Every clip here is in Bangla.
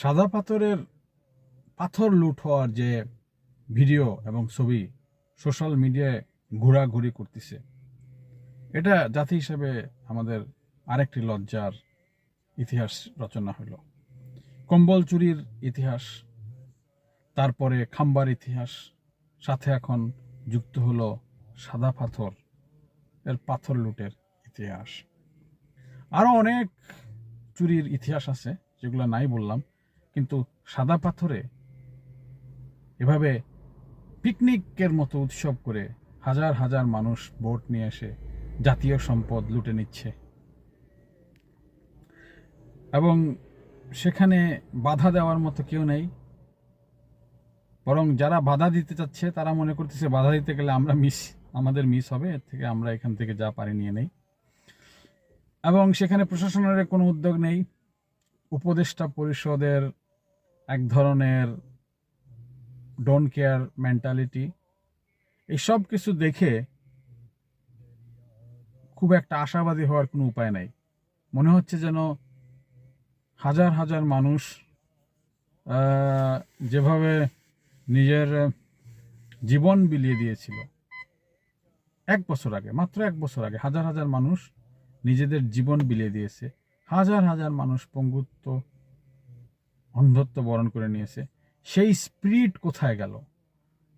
সাদা পাথরের পাথর লুট হওয়ার যে ভিডিও এবং ছবি সোশ্যাল মিডিয়ায় ঘোরাঘুরি করতেছে, এটা জাতি হিসেবে আমাদের আরেকটি লজ্জার ইতিহাস রচনা হইল কম্বল চুরির ইতিহাস, তারপরে খাম্বার ইতিহাস, সাথে এখন যুক্ত হলো সাদা পাথর এর পাথর লুটের ইতিহাস। আরও অনেক চুরির ইতিহাস আছে, যেগুলো নাই বললাম। কিন্তু সাদা পাথরে এভাবে পিকনিকের মতো উৎসব করে হাজার হাজার মানুষ ভোট নিয়ে এসে জাতীয় সম্পদ লুটে নিচ্ছে। এবং সেখানে বাধা দেওয়ার মতো কেউ নেই। বরং যারা বাধা দিতে চাচ্ছে, তারা মনে করতেছে বাধা দিতে গেলে আমরা মিস আমাদের মিস হবে, এর থেকে আমরা এখান থেকে যা পারি নিয়ে নেই। এবং সেখানে প্রশাসনের কোনো উদ্যোগ নেই। উপদেষ্টা পরিষদের এক ধরনের ডোন্ট কেয়ার মেন্টালিটি এইসব কিছু দেখে খুব একটা আশাবাদী হওয়ার কোনো উপায় নাই। মনে হচ্ছে যেন হাজার হাজার মানুষ যেভাবে নিজের জীবন বিলিয়ে দিয়েছিল। এক বছর আগে, মাত্র এক বছর আগে হাজার হাজার মানুষ নিজেদের জীবন বিলিয়ে দিয়েছে। হাজার হাজার মানুষ পঙ্গুত্ব অন্ধত্ব বরণ করে নিয়েছে। সেই স্পিরিট কোথায় গেল?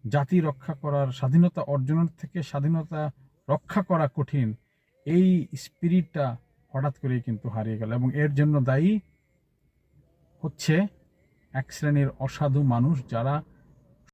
জাতি রক্ষা করার স্বাধীনতা অর্জনের থেকে স্বাধীনতা রক্ষা করা কঠিন। এই স্পিরিটটা হঠাৎ করেই কিন্তু হারিয়ে গেল এবং এর জন্য দায়ী হচ্ছে এক শ্রেণির অসাধু মানুষ যারা